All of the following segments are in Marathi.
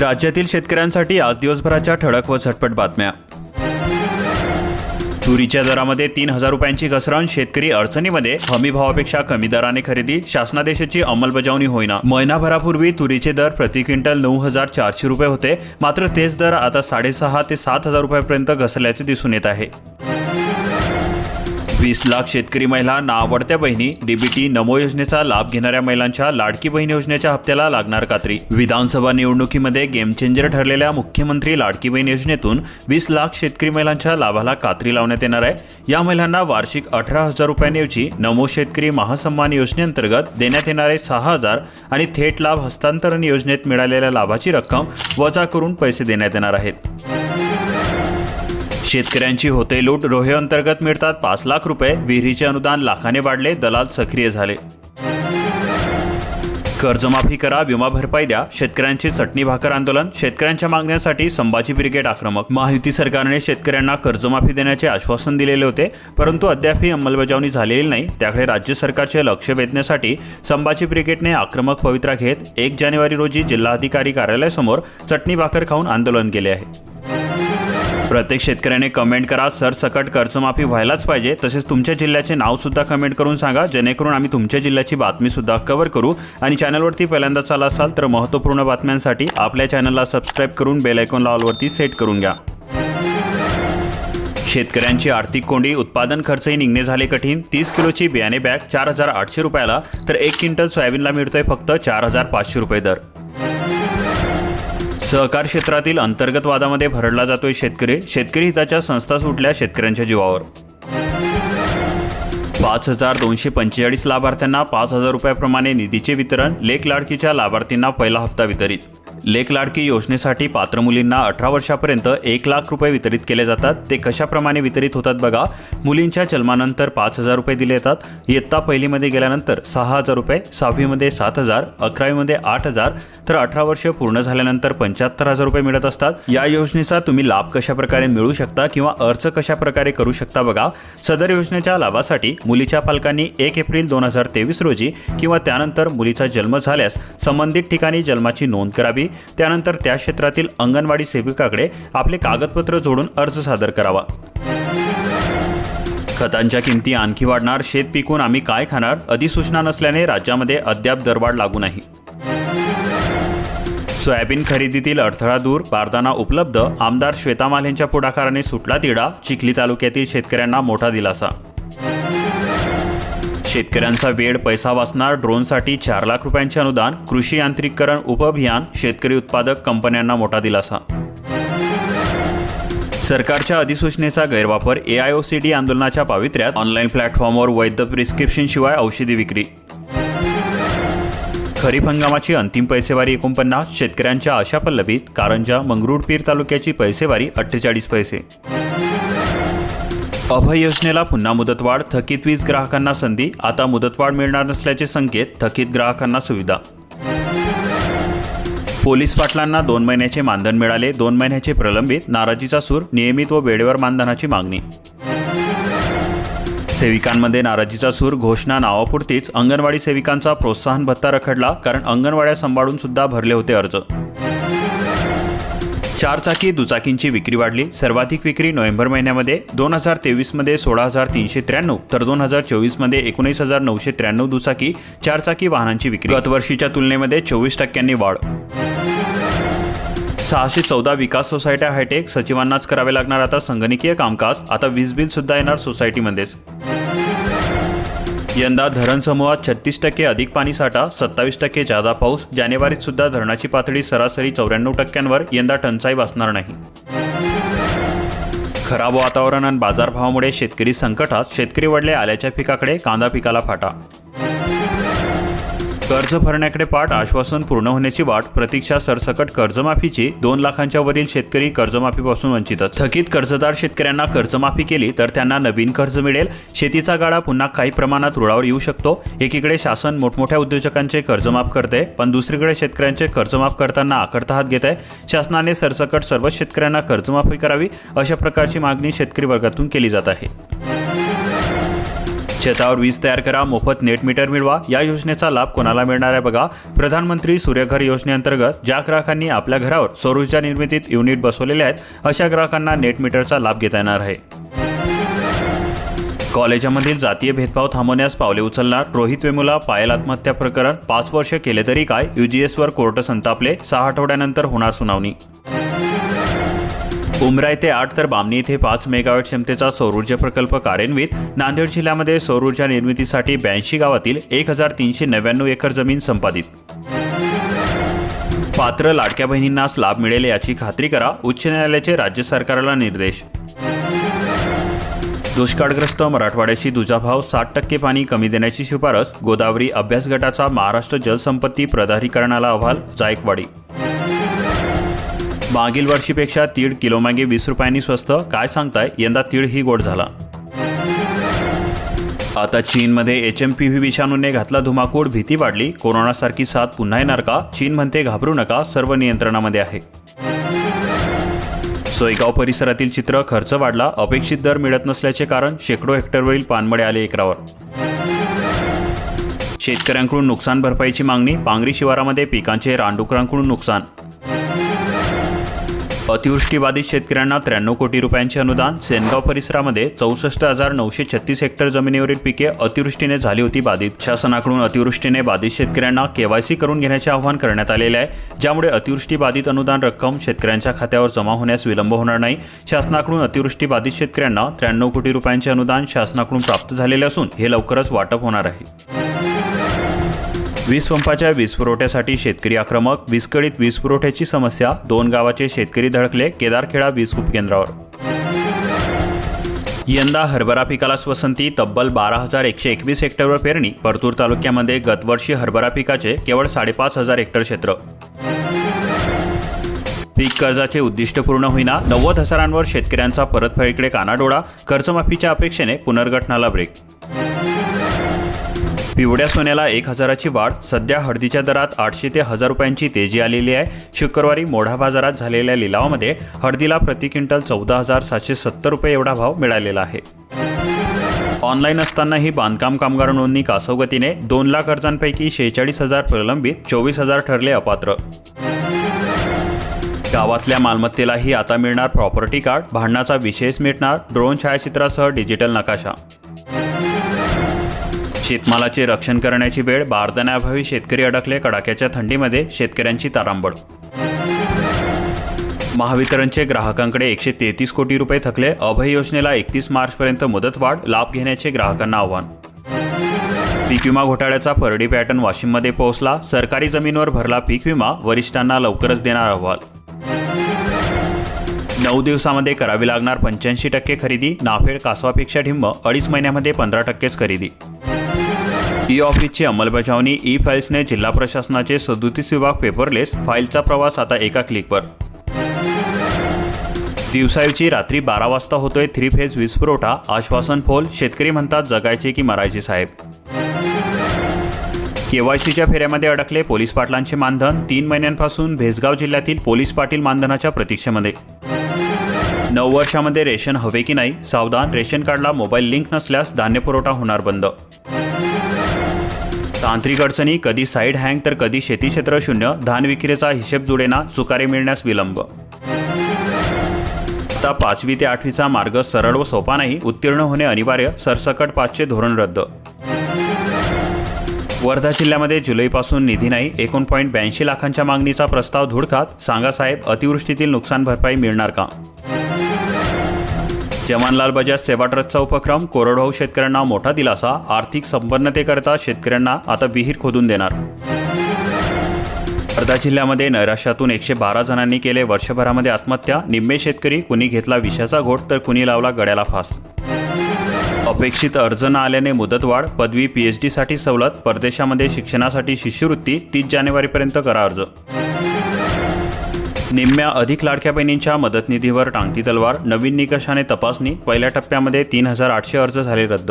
राज्यातील शेतकऱ्यांसाठी आज दिवसभराच्या ठळक व झटपट बातम्या. तुरीच्या दरामध्ये तीन हजार रुपयांची घसरण शेतकरी अडचणीमध्ये हमी भावापेक्षा कमी दराने खरेदी शासनादेशाची अंमलबजावणी होईना. महिनाभरापूर्वी तुरीचे दर प्रति क्विंटल नऊ हजार चारशे रुपये होते मात्र तेच दर आता साडेसहा ते सात हजार रुपयापर्यंत घसरल्याचे दिसून येत आहे. वीस लाख शेतकरी महिलांना आवडत्या बहिणी डीबीटी नमो योजनेचा लाभ घेणाऱ्या महिलांच्या लाडकी बहीण योजनेच्या हप्त्याला लागणार कात्री. विधानसभा निवडणुकीमध्ये गेम चेंजर ठरलेल्या मुख्यमंत्री लाडकी बहीण योजनेतून वीस लाख शेतकरी महिलांच्या लाभाला कात्री लावण्यात येणार आहे. या महिलांना वार्षिक अठरा हजार रुपयांऐवजी नमो शेतकरी महासन्मान योजनेअंतर्गत देण्यात येणारे सहा हजार आणि थेट लाभ हस्तांतरण योजनेत मिळालेल्या लाभाची रक्कम वजा करून पैसे देण्यात येणार आहेत. शेतकऱ्यांची होते लूट. रोहे अंतर्गत मिळतात पाच लाख रुपये. विहिरीचे अनुदान लाखाने वाढले. दलाल सक्रिय झाले. कर्जमाफी करा विमा भरपाई द्या. शेतकऱ्यांचे चटणी भाकर आंदोलन. शेतकऱ्यांच्या मागण्यांसाठी संभाजी ब्रिगेड आक्रमक. महायुती सरकारने शेतकऱ्यांना कर्जमाफी देण्याचे आश्वासन दिलेले होते. परंतु अद्यापही अंमलबजावणी झालेली नाही. त्याकडे राज्य सरकारचे लक्ष वेधण्यासाठी संभाजी ब्रिगेडने आक्रमक पवित्रा घेत एक जानेवारी रोजी जिल्हाधिकारी कार्यालयासमोर चटणी भाकर खाऊन आंदोलन केले आहे. प्रत्येक शेतकऱ्याने कमेंट करा. सरसकट कर्जमाफी व्हायलाच पाहिजे. तसेच तुमच्या जिल्ह्याचे नाव सुद्धा कमेंट करून सांगा. जेणेकरून आम्ही तुमच्या जिल्ह्याची बातमी सुद्धा कव्हर करू. आणि चॅनलवरती पहिल्यांदा आला असाल तर महत्त्वपूर्ण बातम्यांसाठी आपल्या चॅनलला सबस्क्राईब करून बेल आयकॉनला ऑलवरती सेट करून घ्या. शेतकऱ्यांची आर्थिक कोंडी उत्पादन खर्चही निघणे झाले कठीण. तीस किलोची बियाणे बॅग चार हजार आठशे रुपयाला तर एक क्विंटल सोयाबीनला मिळतोय फक्त चार हजार पाचशे रुपये दर. सहकार क्षेत्रातील अंतर्गत वादामध्ये भरडला जातोय शेतकरी. शेतकरी हिताच्या संस्था सुटल्या शेतकऱ्यांच्या जीवावर. पाच हजार दोनशे पंचेचाळीस लाभार्थ्यांना पाच हजार रुपयाप्रमाणे निधीचे वितरण लेख लाडकीच्या लाभार्थींना पहिला हप्ता वितरित. लेख लाडकी योजनेसाठी पात्र मुलींना अठरा वर्षापर्यंत एक लाख रुपये वितरित केले जातात. ते कशाप्रमाणे वितरित होतात बघा. मुलींच्या जन्मानंतर पाच हजार रुपये दिले येतात इयत्ता पहिलीमध्ये गेल्यानंतर सहा हजार रुपये सहावीमध्ये सात हजार अकरावीमध्ये आठ हजार तर अठरा वर्ष पूर्ण झाल्यानंतर पंच्याहत्तर हजार रुपये मिळत असतात. या योजनेचा तुम्ही लाभ कशाप्रकारे मिळू शकता किंवा अर्ज कशा प्रकारे करू शकता बघा. सदर योजनेच्या लाभासाठी मुलीच्या पालकांनी एक एप्रिल दोन हजार तेवीस रोजी किंवा त्यानंतर मुलीचा जन्म झाल्यास संबंधित ठिकाणी जन्माची नोंद करावी. त्यानंतर त्या क्षेत्रातील अंगणवाडी सेविकाकडे आपले कागदपत्र जोडून अर्ज सादर करावा. खतांच्या किमती आणखी वाढणार शेत पिकून आम्ही काय खाणार अधिसूचना नसल्याने राज्यामध्ये अद्याप दरवाढ लागू नाही. सोयाबीन खरेदीतील अडथळा दूर बारदाना उपलब्ध आमदार श्वेता माल्यांच्या पुढाकाराने सुटला तिढा चिखली तालुक्यातील शेतकऱ्यांना मोठा दिलासा. शेतकऱ्यांचा वेळ पैसा वाचणार ड्रोनसाठी चार लाख रुपयांचे अनुदान कृषी यांत्रिकरण उपअभियान शेतकरी उत्पादक कंपन्यांना मोठा दिलासा. सरकारच्या अधिसूचनेचा गैरवापर A I O C D आंदोलनाच्या पावित्र्यात ऑनलाईन प्लॅटफॉर्मवर वैध प्रिस्क्रिप्शन शिवाय औषधी विक्री. खरीप हंगामाची अंतिम पैसेवारी एकोणपन्नास शेतकऱ्यांच्या आशा पल्लवीत कारंजा मंगरुळपीर तालुक्याची पैसेवारी अठ्ठेचाळीस पैसे. अभय योजनेला पुन्हा मुदतवाढ थकीत वीज ग्राहकांना संधी आता मुदतवाढ मिळणार नसल्याचे संकेत थकीत ग्राहकांना सुविधा. पोलीस पाटलांना दोन महिन्याचे मानधन मिळाले दोन महिन्याचे प्रलंबित नाराजीचा सूर नियमित व वेळेवर मानधनाची मागणी. सेविकांमध्ये नाराजीचा सूर घोषणा नावापुरतीच अंगणवाडी सेविकांचा प्रोत्साहन भत्ता रखडला कारण अंगणवाड्या सांभाळून सुद्धा भरले होते अर्ज. चारचाकी दुचाकींची विक्री वाढली. सर्वाधिक विक्री नोव्हेंबर महिन्यामध्ये दोन हजार तेवीसमध्ये सोळा हजार तीनशे त्र्याण्णव तर दोन हजार चोवीसमध्ये एकोणीस हजार नऊशे त्र्याण्णव दुचाकी चारचाकी वाहनांची विक्री. गतवर्षीच्या तुलनेमध्ये चोवीस टक्क्यांनी वाढ. सहाशे चौदा विकास सोसायट्या हायटेक सचिवांनाच करावे लागणार आता संगणकीय कामकाज. आता वीज बिल सुद्धा येणार सोसायटीमध्येच. यंदा धरण समूहात छत्तीस टक्के अधिक पाणीसाठा सत्तावीस टक्के जादा पाऊस जानेवारीत सुद्धा धरणाची पातळी सरासरी चौऱ्याण्णव टक्क्यांवर यंदा टंचाई भासणार नाही. खराब वातावरण आणि बाजारभावामुळे शेतकरी संकटात शेतकरी वडले आल्याच्या पिकाकडे कांदा पिकाला फाटा. कर्ज भरण्याकडे पाठ आश्वासन पूर्ण होण्याची वाट प्रतीक्षा सरसकट कर्जमाफीची दोन लाखांच्या वरील शेतकरी कर्जमाफीपासून वंचितच. थकीत कर्जदार शेतकऱ्यांना कर्जमाफी केली तर त्यांना नवीन कर्ज मिळेल. शेतीचा गाडा पुन्हा काही प्रमाणात रुळावर येऊ शकतो. एकीकडे शासन मोठमोठ्या उद्योजकांचे कर्जमाफ करते पण दुसरीकडे शेतकऱ्यांचे कर्जमाफ करताना आखडता हात घेत. आहे शासनाने सरसकट सर्व शेतकऱ्यांना कर्जमाफी करावी अशा प्रकारची मागणी शेतकरी वर्गातून केली जात आहे. शेतावर वीज तयार करा मोफत नेट मीटर मिळवा या योजनेचा लाभ कोणाला मिळणार आहे बघा? प्रधानमंत्री सूर्यघर योजनेअंतर्गत ज्या ग्राहकांनी आपल्या घरावर सौर ऊर्जा निर्मितीत युनिट बसवलेले आहेत अशा ग्राहकांना नेट मीटरचा लाभ घेता येणार आहे. कॉलेजामधील जातीय भेदभाव थांबवण्यास पावले उचलणार रोहित वेमुला पायल आत्महत्या प्रकरण पाच वर्ष केले तरी काय? युजीएसवर कोर्ट संतापले सहा आठवड्यानंतर होणार सुनावणी. उमरा येथे आठ तर बामणी येथे पाच मेगावॅट क्षमतेचा सौरऊर्जा प्रकल्प कार्यान्वित. नांदेड जिल्ह्यामध्ये सौरऊर्जा निर्मितीसाठी ब्याऐंशी गावातील एक हजार तीनशे नव्याण्णव एकर जमीन संपादित. पात्र लाडक्या बहिणींनाच लाभ मिळेल याची खात्री करा उच्च न्यायालयाचे राज्य सरकारला निर्देश. दुष्काळग्रस्त मराठवाड्याशी दुजाभाव साठ टक्के पाणी कमी देण्याची शिफारस गोदावरी अभ्यास गटाचा महाराष्ट्र जलसंपत्ती प्राधिकरणाला अहवाल जायकवाडी. मागील वर्षीपेक्षा तीड किलोमागे वीस रुपयांनी स्वस्त. काय सांगताय? यंदा तीळ ही गोड झाला. आता चीनमध्ये एच एम पी व्ही विषाणूने घातला धुमाकूळ भीती वाढली. कोरोनासारखी साथ पुन्हा येणार का? चीन म्हणते घाबरू नका सर्व नियंत्रणामध्ये आहे. सोयगाव परिसरातील चित्र खर्च वाढला. अपेक्षित दर मिळत नसल्याचे कारण शेकडो हेक्टरवरील पानमडे आले एकरावर. शेतकऱ्यांकडून नुकसान भरपाईची मागणी. पांगरी शिवारामध्ये पिकांचे रानडुकरांकडून नुकसान. अतिवृष्टीबाधित शेतकऱ्यांना त्र्याण्णव कोटी रुपयांचे अनुदान सेनगाव परिसरामध्ये चौसष्ट हजार नऊशे छत्तीस हेक्टर जमिनीवरील पिके अतिवृष्टीने झाली होती बाधित. शासनाकडून अतिवृष्टीने बाधित शेतकऱ्यांना केवायसी करून घेण्याचे आवाहन करण्यात आलेले आहे. ज्यामुळे अतिवृष्टी बाधित अनुदान रक्कम शेतकऱ्यांच्या खात्यावर जमा होण्यास विलंब होणार नाही. शासनाकडून अतिवृष्टी बाधित शेतकऱ्यांना त्र्याण्णव कोटी रुपयांचे अनुदान शासनाकडून प्राप्त झालेले असून हे लवकरच वाटप होणार आहे. वीज पंपाच्या वीज पुरवठ्यासाठी शेतकरी आक्रमक विस्कळीत वीज पुरवठ्याची समस्या दोन गावाचे शेतकरी धडकले केदारखेडा वीज उपकेंद्रावर. यंदा हरभरा पिकाला स्वसंती तब्बल बारा हजार एकशे एकवीस हेक्टरवर पेरणी. परतूर तालुक्यामध्ये गतवर्षी हरभरा पिकाचे केवळ साडेपाच हजार हेक्टर क्षेत्र. पीक कर्जाचे उद्दिष्ट पूर्ण होईना नव्वद हजारांवर शेतकऱ्यांचा परतफेडीकडे कानाडोळा कर्जमाफीच्या अपेक्षेने पुनर्गठनाला ब्रेक. पिवळ्या सोन्याला एक हजाराची वाढ सध्या हळदीच्या दरात आठशे ते हजार रुपयांची तेजी आलेली आहे. शुक्रवारी मोढा बाजारात झालेल्या लिलावामध्ये हळदीला प्रति क्विंटल चौदा हजार सातशे सत्तर रुपये एवढा भाव मिळालेला आहे. ऑनलाईन असतानाही बांधकाम कामगार नोंदणी कासवगतीने दोन लाख अर्जांपैकी शेहेचाळीस हजार प्रलंबित चोवीस हजार ठरले अपात्र. गावातल्या मालमत्तेलाही आता मिळणार प्रॉपर्टी कार्ड भांडणाचा विशेष मिळणार ड्रोन छायाचित्रासह डिजिटल नकाशा. शेतमालाचे रक्षण करण्याची वेळ बारदाण्याअभावी शेतकरी अडकले कडाक्याच्या थंडीमध्ये शेतकऱ्यांची तारांबळ. महावितरणचे ग्राहकांकडे एकशे तेहतीस कोटी रुपये थकले. अभय योजनेला एकतीस मार्चपर्यंत मुदतवाढ लाभ घेण्याचे ग्राहकांना आव्हान. पीक विमा घोटाळ्याचा परडी पॅटर्न वाशिममध्ये पोहोचला. सरकारी जमीनवर भरला पीक विमा वरिष्ठांना लवकरच देणार अहवाल. नऊ दिवसामध्ये करावी लागणार पंच्याऐंशी टक्के खरेदी. नाफेड कासवापेक्षा ढिम्म अडीच महिन्यामध्ये पंधरा टक्केच खरेदी. ई ऑफिसची अंमलबजावणी ई फाईल्सने जिल्हा प्रशासनाचे सदोतीस विभाग पेपरलेस फाईलचा प्रवास आता एका क्लिकवर. दिवसाऐवजी रात्री बारा वाजता होतोय थ्री फेज वीज पुरवठा आश्वासन फोल शेतकरी म्हणतात जगायचे की मरायचे साहेब. केवायसीच्या फेऱ्यामध्ये अडकले पोलीस पाटलांचे मानधन तीन महिन्यांपासून भेसगाव जिल्ह्यातील पोलीस पाटील मानधनाच्या प्रतीक्षेमध्ये. नऊ वर्षामध्ये रेशन हवे की नाही सावधान रेशन कार्डला मोबाईल लिंक नसल्यास धान्य पुरवठा होणार बंद. तांत्रिक अडचणी कधी साईड हँग तर कधी शेती क्षेत्र शून्य धान विक्रीचा हिशेब जुडेना चुकारे मिळण्यास विलंब. आता पाचवी ते आठवीचा मार्ग सरळ व सोपा नाही उत्तीर्ण होणे अनिवार्य सरसकट पाचशे धोरण रद्द. वर्धा जिल्ह्यामध्ये जुलैपासून निधी नाही एकोण पॉईंट ब्याऐंशी लाखांच्या मागणीचा प्रस्ताव धुडकात सांगा साहेब अतिवृष्टीतील नुकसान भरपाई मिळणार का? जवानलाल बजाज सेवा ट्रस्टचा उपक्रम कोरडवाहू शेतकऱ्यांना मोठा दिलासा आर्थिक संपन्नतेकरता शेतकऱ्यांना आता विहीर खोदून देणार. वर्धा जिल्ह्यामध्ये नैराश्यातून एकशे बारा जणांनी केले वर्षभरामध्ये आत्महत्या निम्मे शेतकरी कुणी घेतला विषाचा घोट तर कुणी लावला गड्याला फास. अपेक्षित अर्ज न आल्याने मुदतवाढ पदवी पीएचडीसाठी सवलत परदेशामध्ये शिक्षणासाठी शिष्यवृत्ती तीस जानेवारीपर्यंत करा अर्ज. निम्म्या अधिक लाडक्या बहिणींच्या मदत निधीवर टांगती तलवार नवीन निकषाने तपासणी पहिल्या टप्प्यामध्ये तीन हजार आठशे अर्ज झाले रद्द.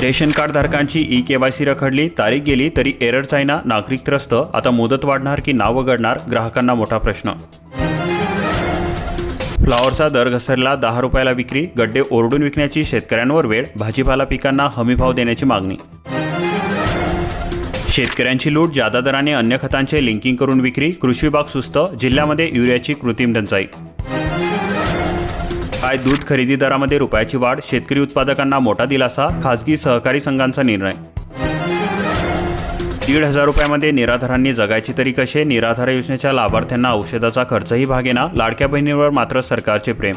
रेशन कार्ड धारकांची ई केवायसी रखडली तारीख गेली तरी एरर चायना नागरिक त्रस्त आता मुदत वाढणार की नाव वगडणार ग्राहकांना मोठा प्रश्न. फ्लॉवरचा दर घसरला दहा रुपयाला विक्री गड्डे ओरडून विकण्याची शेतकऱ्यांवर वेळ भाजीपाला पिकांना हमीभाव देण्याची मागणी. शेतकऱ्यांची लूट जादा दराने अन्य खतांचे लिंकिंग करून विक्री कृषी विभाग सुस्त जिल्ह्यामध्ये युरियाची कृत्रिम टंचाई. काय दूध खरेदी दरामध्ये रुपयाची वाढ शेतकरी उत्पादकांना मोठा दिलासा खासगी सहकारी संघांचा निर्णय. दीड हजार रुपयामध्ये निराधारांनी जगायची तरी कसे निराधार योजनेच्या लाभार्थ्यांना औषधाचा खर्चही भागेना लाडक्या बहिणीवर मात्र सरकारचे प्रेम.